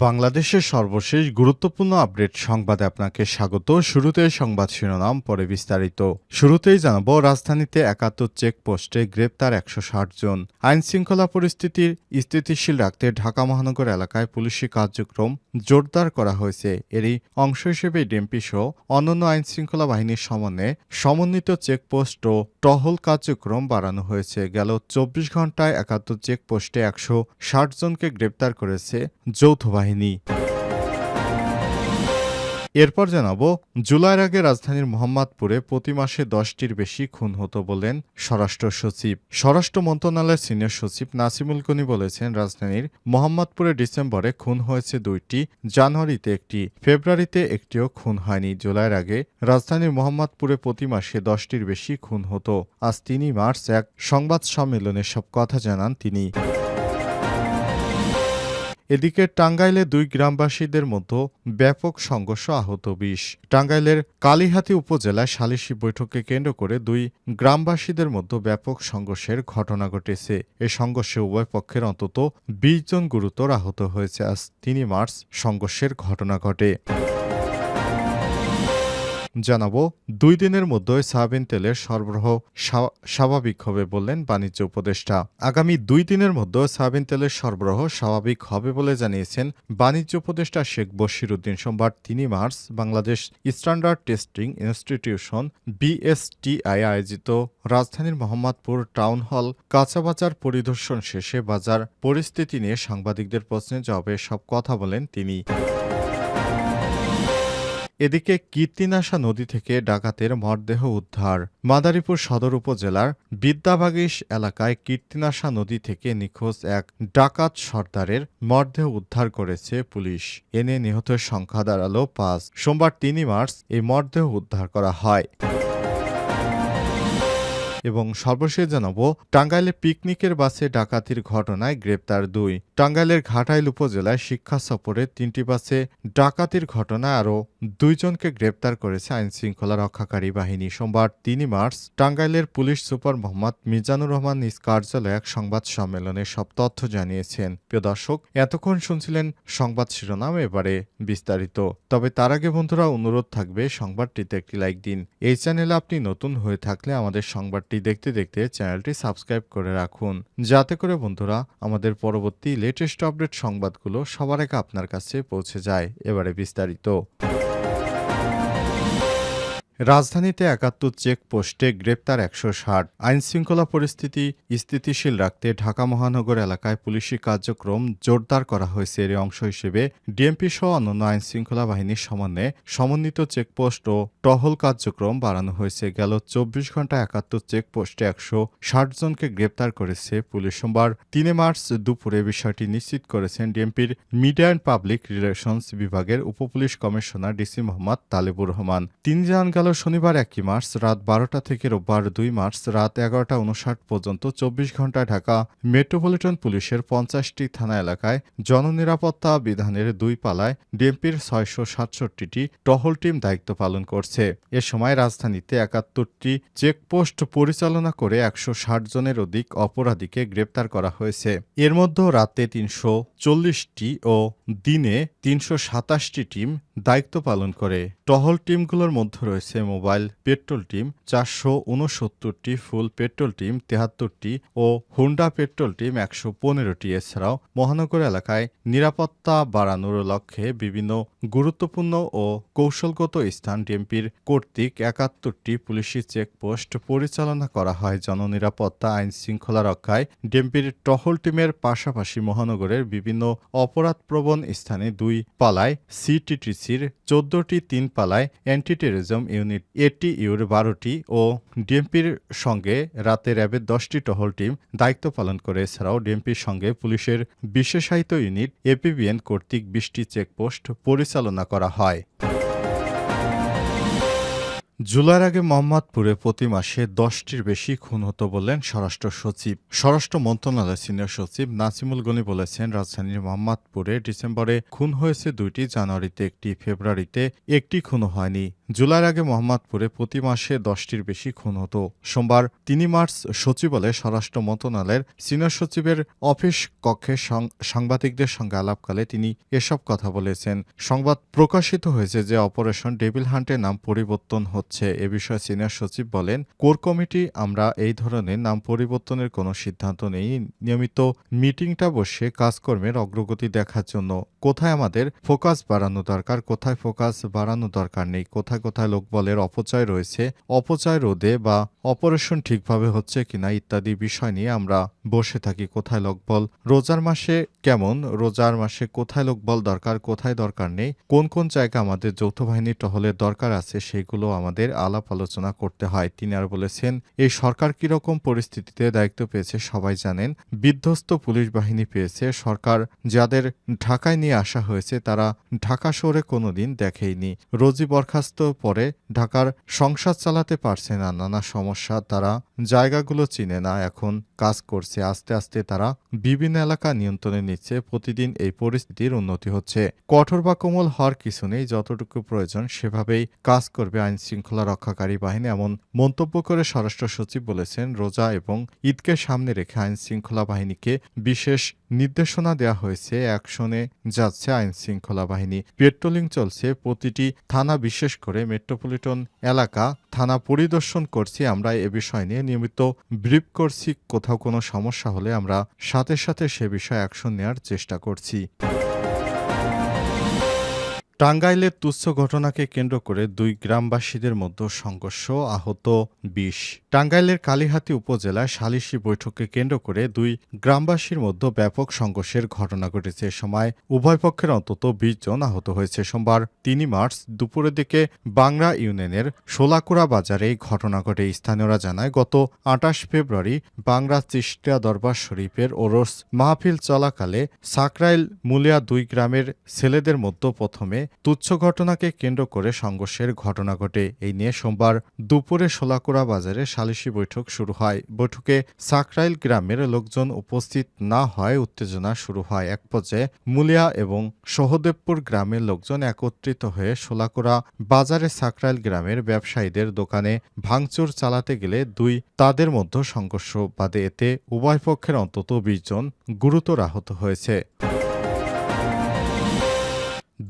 বাংলাদেশের সর্বশেষ গুরুত্বপূর্ণ আপডেট সংবাদে আপনাকে স্বাগত। শুরুতে সংবাদ শিরোনাম, পরে বিস্তারিত। শুরুতেই জানাব, রাজধানীতে একাত্তর চেকপোস্টে গ্রেপ্তার একশো ষাট জন। আইন শৃঙ্খলা পরিস্থিতির স্থিতিশীল রাখতে ঢাকা মহানগর এলাকায় পুলিশি কার্যক্রম জোরদার করা হয়েছে। এরই অংশ হিসেবে ডিএমপি সহ অন্যান্য আইন শৃঙ্খলা বাহিনীর সমন্বয়ে সমন্বিত চেকপোস্ট ও টহল কার্যক্রম বাড়ানো হয়েছে। গেল চব্বিশ ঘন্টায় একাত্তর চেকপোস্টে একশো ষাট জনকে গ্রেপ্তার করেছে যৌথ বাহিনী। এরপর জানাব, জুলাইয়ের আগে রাজধানীর মোহাম্মদপুরে প্রতি মাসে দশটির বেশি খুন হতো বলেন স্বরাষ্ট্র সচিব। স্বরাষ্ট্র মন্ত্রণালয়ের সিনিয়র সচিব নাসিমুল গনি বলেছেন, রাজধানীর মোহাম্মদপুরে ডিসেম্বরে খুন হয়েছে দুইটি, জানুয়ারিতে একটি, ফেব্রুয়ারিতে একটিও খুন হয়নি। জুলাইয়ের আগে রাজধানীর মোহাম্মদপুরে প্রতি মাসে দশটির বেশি খুন হতো। আজ তিনই মার্চ এক সংবাদ সম্মেলনে সব কথা জানান তিনি। এদিকে টাঙ্গাইলে দুই গ্রামবাসীদের মধ্যে ব্যাপক সংঘর্ষ আহত বিশ। টাঙ্গাইলের কালীহাতি উপজেলায় সালিশি বৈঠককে কেন্দ্র করে দুই গ্রামবাসীদের মধ্যে ব্যাপক সংঘর্ষের ঘটনা ঘটেছে। এ সংঘর্ষে উভয় পক্ষের অন্তত বিশ জন গুরুতর আহত হয়েছে। আজ তিনি মার্চ সংঘর্ষের ঘটনা ঘটে। জানাব, দুই দিনের মধ্যে সয়াবিন তেলের সরবরাহ স্বাভাবিক হবে বললেন বাণিজ্য উপদেষ্টা। আগামী দুই দিনের মধ্যে সয়াবিন তেলের সরবরাহ স্বাভাবিক হবে বলে জানিয়েছেন বাণিজ্য উপদেষ্টা শেখ বশির উদ্দিন সোমবার তিনই March Bangladesh Standard Testing Institution BSTI আয়োজিত রাজধানীর মোহাম্মদপুর টাউন হল কাঁচাবাজার পরিদর্শন শেষে বাজার পরিস্থিতি নিয়ে সাংবাদিকদের প্রশ্নের জবাবে সব কথা বলেন তিনি। এদিকে কীর্তিনাশা নদী থেকে ডাকাতের মরদেহ উদ্ধার। মাদারীপুর সদর উপজেলার বিদ্যাবাগিস এলাকায় কীর্তিনাশা নদী থেকে নিখোঁজ এক ডাকাত সর্দারের মরদেহ উদ্ধার করেছে পুলিশ। এনে নিহতের সংখ্যা দাঁড়াল পাঁচ। সোমবার তিনই মার্চ এই মরদেহ উদ্ধার করা হয়। এবং সর্বশেষ জানাব, টাঙ্গাইলে পিকনিকের বাসে ডাকাতির ঘটনায় গ্রেপ্তার দুই। টাঙ্গাইলের ঘাটাইল উপজেলায় শিক্ষা সফরে তিনটি বাসে ডাকাতির ঘটনায় আরও দুইজনকে গ্রেপ্তার করেছে আইন শৃঙ্খলা রক্ষাকারী বাহিনী। সোমবার তিনই মার্চ টাঙ্গাইলের পুলিশ সুপার মোহাম্মদ মিজানুর রহমান নিজ কার্যালয়ে এক সংবাদ সম্মেলনে সব তথ্য জানিয়েছেন। প্রিয় দর্শক, এতক্ষণ শুনছিলেন সংবাদ শিরোনাম, এবারে বিস্তারিত। তবে তার আগে বন্ধুরা, অনুরোধ থাকবে, সংবাদটিতে একটি লাইক দিন। এই চ্যানেলে আপনি নতুন হয়ে থাকলে আমাদের সংবাদটি দেখতে দেখতে চ্যানেলটি সাবস্ক্রাইব করে রাখুন। যাতে করে বন্ধুরা, আমাদের পরবর্তী লেটেস্ট আপডেট সংবাদগুলো সবার আগে আপনার কাছে পৌঁছে যায়। এবারে বিস্তারিত। রাজধানীতে একাত্তর চেকপোস্টে গ্রেপ্তার একশো ষাট। আইনশৃঙ্খলা পরিস্থিতি স্থিতিশীল রাখতে ঢাকা মহানগর এলাকায় পুলিশি কার্যক্রম জোরদার করা হয়েছে। এর অংশ হিসেবে ডিএমপি সহ অন্যান্য আইনশৃঙ্খলা বাহিনীর সমন্বয়ে সমন্বিত চেকপোস্ট ও টহল কার্যক্রম বাড়ানো হয়েছে। গেল চব্বিশ ঘণ্টা একাত্তর চেকপোস্টে একশো ষাট জনকে গ্রেপ্তার করেছে পুলিশ। সোমবার তিনে মার্চ দুপুরে বিষয়টি নিশ্চিত করেছেন ডিএমপির মিডিয়া অ্যান্ড পাবলিক রিলেশনস বিভাগের উপপুলিশ কমিশনার ডিসি মোহাম্মদ তালেবুর রহমান। তিনি জানান গেল শনিবার একই মার্চ, রাত বারোটা থেকে রোববার দুই মার্চ, রাত এগারোটা উনষাট পর্যন্ত চব্বিশ ঘন্টায় ঢাকা মেট্রোপলিটন পুলিশের পঞ্চাশটি থানা এলাকায় জননিরাপত্তা বিধানের দুই পালায় ডিএমপির ছয়শো সাতষট্টিটি টহল টিম দায়িত্ব পালন করছে। এ সময় রাজধানীতে একাত্তরটি চেকপোস্ট পরিচালনা করে একশো ষাট জনের অধিক অপরাধীকে গ্রেপ্তার করা হয়েছে। এর মধ্যে রাতে তিনশো চল্লিশটি ও দিনে তিনশো সাতাশটি টিম দায়িত্ব পালন করে। টহল টিমগুলোর মধ্যে রয়েছে মোবাইল পেট্রোল টিম, চারশো উনসত্তরটি ফুল পেট্রোল টিম, তেহাত্তরটি ও হুন্ডা পেট্রোল টিম, একশো পনেরোটি। এছাড়াও মহানগর এলাকায় নিরাপত্তা বাড়ানোর লক্ষ্যে বিভিন্ন গুরুত্বপূর্ণ ও কৌশলগত স্থান ডিএমপির কর্তৃক একাত্তরটি পুলিশি চেকপোস্ট পরিচালনা করা হয়। জননিরাপত্তা আইন শৃঙ্খলা রক্ষায় ডিএমপির টহল টিমের পাশাপাশি মহানগরের বিভিন্ন অপরাধপ্রবণ স্থানে দুই পালায় সিটিটিসির চোদ্দটি তিন পালায় অ্যান্টি টেরিজম ইউনিট এটিইউর বারোটি ও ডিএমপির সঙ্গে রাতে র্যাবের দশটি টহল টিম দায়িত্ব পালন করে, এছাড়াও ডিএমপির সঙ্গে পুলিশের বিশেষায়িত ইউনিট এপিবিএন কর্তৃক বিশটি চেকপোস্ট পরিচালনা করা হয়। জুলাইয়ের আগে মোহাম্মদপুরে প্রতি মাসে দশটির বেশি খুন হতো বললেন স্বরাষ্ট্র সচিব। স্বরাষ্ট্র মন্ত্রণালয়ের সিনিয়র সচিব নাসিমুল গনি বলেছেন, রাজধানীর মোহাম্মদপুরে ডিসেম্বরে খুন হয়েছে দুইটি, জানুয়ারিতে একটি, ফেব্রুয়ারিতে একটি খুন হয়নি। জুলাইয়ের আগে মোহাম্মদপুরে প্রতি মাসে দশটির বেশি খুন হতো। সোমবার তিনি মার্চ সচিবালয়ে স্বরাষ্ট্র মন্ত্রণালয়ের সিনিয়র সচিবের অফিস কক্ষে সাংবাদিকদের সঙ্গে আলাপকালে তিনি এসব কথা বলেছেন। সংবাদ প্রকাশিত হয়েছে যে অপারেশন ডেভিল হান্টের নাম পরিবর্তন হচ্ছে। এ বিষয়ে সিনিয়র সচিব বলেন, কোর কমিটি, আমরা এই ধরনের নাম পরিবর্তনের কোনো সিদ্ধান্ত নেই। নিয়মিত মিটিংটা বসে কাজকর্মের অগ্রগতি দেখার জন্য। কোথায় আমাদের ফোকাস বাড়ানো দরকার, কোথায় ফোকাস বাড়ানো দরকার নেই, কোথায় কোথায় লোকবলের অপচয় রয়েছে, অপচয় রোধে বা অপারেশন ঠিকভাবে হচ্ছে কিনা ইত্যাদি বিষয় নিয়ে আমরা বসে থাকি। কোথায় লোকবল রোজার মাসে কেমন, রোজার মাসে কোথায় লোকবল দরকার, কোথায় দরকার নেই, কোন কোন জায়গা আমাদের যৌথ বাহিনী টহলের দরকার আছে সেগুলো আমাদের আলাপ আলোচনা করতে হয়। তিনি আর বলেছেন, এই সরকার কীরকম পরিস্থিতিতে দায়িত্ব পেয়েছে সবাই জানেন, বিধ্বস্ত পুলিশ বাহিনী পেয়েছে, সরকার যাদের ঢাকায় নিয়ে আসা হয়েছে তারা ঢাকা শহরে কোনোদিন দেখেইনি। রোজি বরখাস্ত পরে ঢাকার সংসার চালাতে পারছে না, নানা সমস্যা তারা জায়গাগুলো চিনে না, এখন কাজ করছে, আস্তে আস্তে তারা বিভিন্ন এলাকা নিয়ন্ত্রণে নিচ্ছে, প্রতিদিন এই পরিস্থিতির উন্নতি হচ্ছে। কঠোর বা কোমল হওয়ার কিছু নেই, যতটুকু প্রয়োজন সেভাবেই কাজ করবে আইন শৃঙ্খলা রক্ষাকারী বাহিনী, এমন মন্তব্য করে স্বরাষ্ট্র সচিব বলেছেন, রোজা এবং ঈদকে সামনে রেখে আইন শৃঙ্খলা বাহিনীকে বিশেষ নির্দেশনা দেওয়া হয়েছে অ্যাকশনে যাচ্ছে আইন শৃঙ্খলা বাহিনী। পেট্রোলিং চলছে, প্রতিটি থানা বিশেষ করে মেট্রোপলিটন এলাকা থানা পরিদর্শন করছি, আমরা এ বিষয় নিয়ে নিয়মিত ব্রিফ করছি, কোথাও কোনো সমস্যা হলে আমরা সাথে সাথে সে বিষয়ে অ্যাকশন নেওয়ার চেষ্টা করছি। টাঙ্গাইলের তুচ্ছ ঘটনাকে কেন্দ্র করে দুই গ্রামবাসীদের মধ্যে সংঘর্ষ আহত বিশ। টাঙ্গাইলের কালীহাতি উপজেলায় সালিশি বৈঠককে কেন্দ্র করে দুই গ্রামবাসীর মধ্যে ব্যাপক সংঘর্ষের ঘটনা ঘটেছে। এ সময় উভয় পক্ষের অন্তত বিশ জন আহত হয়েছে। সোমবার তিনই মার্চ দুপুরের দিকে বাংলা ইউনিয়নের সোলাকুড়া বাজারে এই ঘটনা ঘটে। স্থানীয়রা জানায়, গত আঠাশ ফেব্রুয়ারি বাংলা চিস্টিয়া দরবার শরীফের ওরস মাহফিল চলাকালে সাকরাইল মুলিয়া দুই গ্রামের ছেলেদের মধ্যে প্রথমে তুচ্ছ ঘটনাকে কেন্দ্র করে সংঘর্ষের ঘটনা ঘটে। এই নিয়ে সোমবার দুপুরে সোলাকুড়া বাজারে সালিশি বৈঠক শুরু হয়। বৈঠকে সাকরাইল গ্রামের লোকজন উপস্থিত না হয় উত্তেজনা শুরু হয়। এক পর্যায়ে মুলিয়া এবং সহদেবপুর গ্রামের লোকজন একত্রিত হয়ে সোলাকুড়া বাজারে সাকরাইল গ্রামের ব্যবসায়ীদের দোকানে ভাঙচুর চালাতে গেলে দুই তাদের মধ্যে সংঘর্ষ বাদে এতে উভয় পক্ষের অন্তত বিশ জন গুরুতর আহত হয়েছে।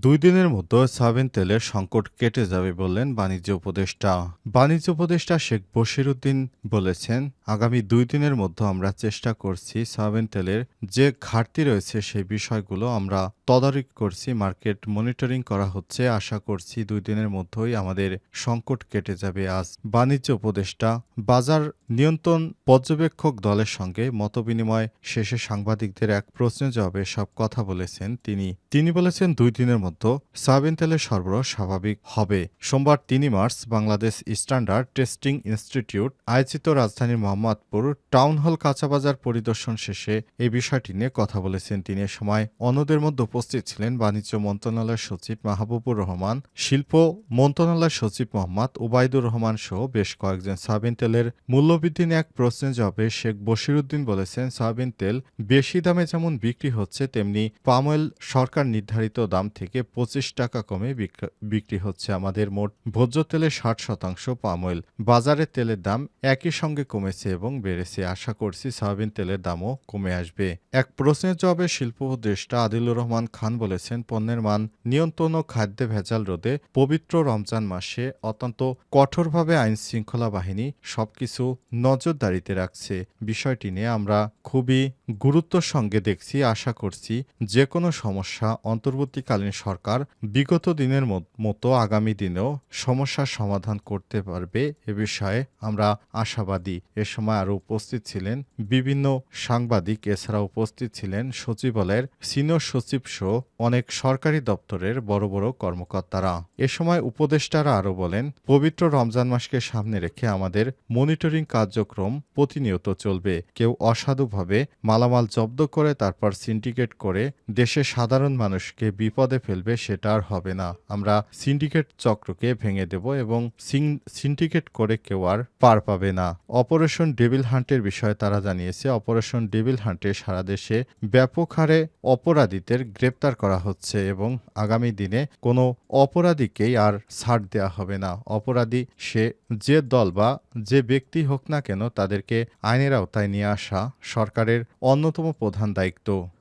দুই দিনের মধ্যে সয়াবিন তেলের সংকট কেটে যাবে বললেন বাণিজ্য উপদেষ্টা। বাণিজ্য উপদেষ্টা শেখ বশিরুদ্দিন বলেছেন, আগামী দুই দিনের মধ্যে আমরা চেষ্টা করছি সয়াবিন তেলের যে ঘাটতি রয়েছে সেই বিষয়গুলো আমরা তদারকি করছি, মার্কেট মনিটরিং করা হচ্ছে। আশা করছি দুই দিনের মধ্যেই আমাদের সংকট কেটে যাবে আজ। বাণিজ্য উপদেষ্টা, বাজার নিয়ন্ত্রণ পর্যবেক্ষক দলের সঙ্গে মতবিনিময় শেষে সাংবাদিকদের এক প্রশ্নের জবাবে সব কথা বলেছেন তিনি। তিনি বলেছেন, দুই দিনের মধ্যে সয়াবিন তেলের সরবরাহ স্বাভাবিক হবে। সোমবার তিনই March Bangladesh standard testing institute, আয়োজিত রাজধানীর মোহাম্মদপুর টাউন হল কাঁচাবাজার পরিদর্শন শেষে এই বিষয়টি নিয়ে কথা বলেছেন তিনি। সময় অন্যদের মধ্যে উপস্থিত ছিলেন বাণিজ্য মন্ত্রণালয়ের সচিব মাহবুবুর রহমান, শিল্প মন্ত্রণালয়ের সচিব মোহাম্মদ ওবায়দুর রহমান সহ বেশ কয়েকজন। সয়াবিন তেলের মূল্যবৃদ্ধি নিয়ে এক প্রশ্নের জবাবে শেখ বশিরুদ্দিন বলেছেন, সয়াবিন তেল বেশি দামে যেমন বিক্রি হচ্ছে, তেমনি পাম সরকার নির্ধারিত দাম থেকে পঁচিশ টাকা কমে বিক্র- বিক্রি হচ্ছে আমাদের মোট। ভোজ্য তেলের ষাট শতাংশ পাম অয়েল। বাজারে তেলের দাম একই সঙ্গে কমেছে এবং বেড়েছে। আশা করছি সয়াবিন তেলের দামও কমে আসবে। এক প্রশ্নের জবাবে শিল্প উপদেষ্টা আদিলুর রহমান খান বলেছেন, পণ্যের মান নিয়ন্ত্রণ ও খাদ্যে ভেজাল রোধে পবিত্র রমজান মাসে অত্যন্ত কঠোরভাবে আইন শৃঙ্খলা বাহিনী সবকিছু নজরদারিতে রাখছে। বিষয়টি নিয়ে আমরা খুবই গুরুত্বর সঙ্গে দেখছি। আশা করছি যে কোনো সমস্যা অন্তর্বর্তীকালীন সরকার বিগত দিনের মতো আগামী দিনেও সমস্যার সমাধান করতে পারবে এ বিষয়ে আমরা আশাবাদী। এ সময় আরও উপস্থিত ছিলেন বিভিন্ন সাংবাদিক, এছাড়া উপস্থিত ছিলেন সচিবালয়ের সিনিয়র সচিব সহ অনেক সরকারি দপ্তরের বড় বড় কর্মকর্তারা। এ সময় উপদেষ্টারা আরও বলেন, পবিত্র রমজান মাসকে সামনে রেখে আমাদের মনিটরিং কার্যক্রম প্রতিনিয়ত চলবে। কেউ অসাধুভাবে মালামাল জব্দ করে তারপর সিন্ডিকেট করে দেশে সাধারণ মানুষকে বিপদে ফেলবে সেটা আর হবে না। আমরা সিন্ডিকেট চক্রকে ভেঙে দেব এবং সিন্ডিকেট করে কেউ আর পার পাবে না। অপারেশন ডেভিল হান্টের বিষয়ে তারা জানিয়েছে, অপারেশন ডেভিল হান্টে সারা দেশে ব্যাপক হারে অপরাধীদের গ্রেপ্তার করা হচ্ছে এবং আগামী দিনে কোনো অপরাধীকেই আর ছাড় দেওয়া হবে না। অপরাধী সে যে দল বা যে ব্যক্তি হোক না কেন তাদেরকে আইনের আওতায় নিয়ে আসা সরকারের অন্যতম প্রধান দায়িত্ব।